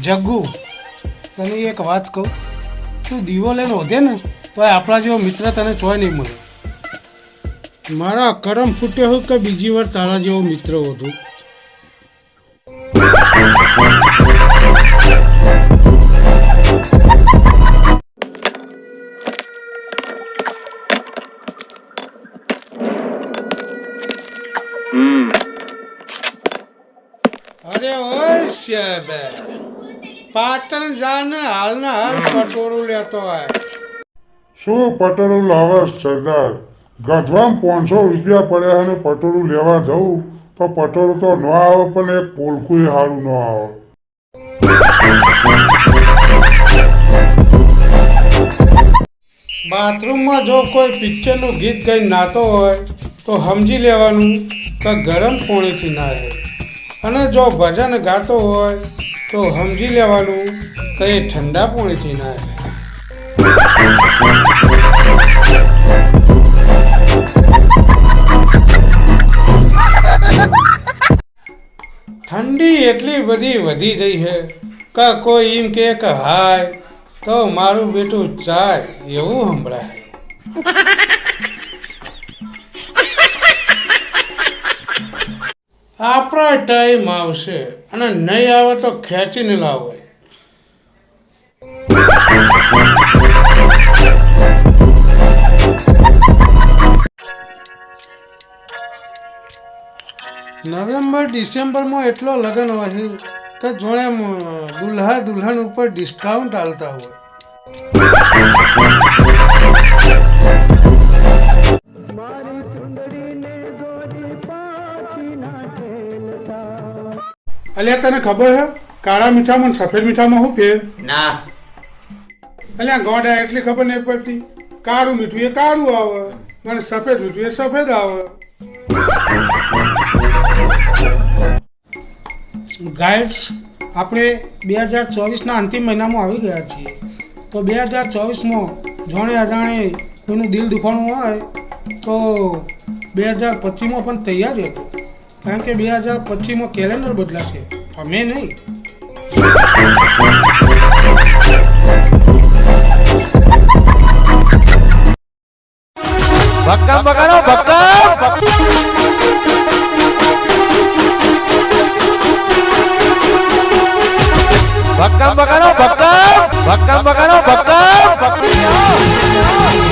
જગ્ગુ તને એક વાત કહું તું દીવો લઈને વધે ને તો આપણા જેવો મિત્ર તને ચોય નહીં મળે. મારા કરમ ફૂટ્યો હોય કે બીજી વાર તારા જેવો મિત્ર વધુ. અરે ઓય શેબે. પાટણ જાને હાલના હાલ પટોળું લેતો હોય. શું પટોળું લાવસ સરદાર? ગધવામ પાંચસો રૂપિયા પડ્યા અને પટોળું લેવા જવું તો પટોળું તો ન આવે પણ એક પોલકું સારું ન આવે. બાથરૂમમાં જો કોઈ પિક્ચરનું ગીત ગાઈ નાતો હોય તો સમજી લેવાનું કે ગરમ પાણીથી નાહે. અને જો ભજન ગાતો હોય તો સમજી લેવાનું, કઈ ઠંડા પાણીથી ના ઠંડી એટલી બધી વધી જઈ છે કે કોઈ એમ કે હાય, તો મારું બેટું ચાય એવું સંભળાય. આપણો ટાઈમ આવશે અને નહીં આવે તો ખેંચીને લાવો. નવેમ્બર, ડિસેમ્બરમાં એટલો લગ્ન હોય કે જોણે દુલ્હા દુલ્હન ઉપર ડિસ્કાઉન્ટ આલતા હોય. અલ્યા તને ખબર છે કાળા મીઠામાં અને સફેદ મીઠામાં શું ફેર? ના. અલ્યા ગોડા એટલી ખબર નહીં પડતી. કાળું મીઠું એ કાળું આવે અને સફેદ મીઠું એ સફેદ આવે. ગાઈડ્સ આપણે બે હજાર ચોવીસના અંતિમ મહિનામાં આવી ગયા છીએ. તો બે હજાર ચોવીસમાં જોણે અજાણે કોઈનું દિલ દુખાણું હોય તો બે હજાર પચીસમાં પણ તૈયાર રહેતો કારણ કે બે હજાર પચીસમાં કેલેન્ડર બદલાશે. અમે નહીં. ભક્કમ બગાડો ભક્કમ ભક્કમ. બગાડો ભક્કમ ભક્કમ બગાડો ભક્કમ ભક્કમ.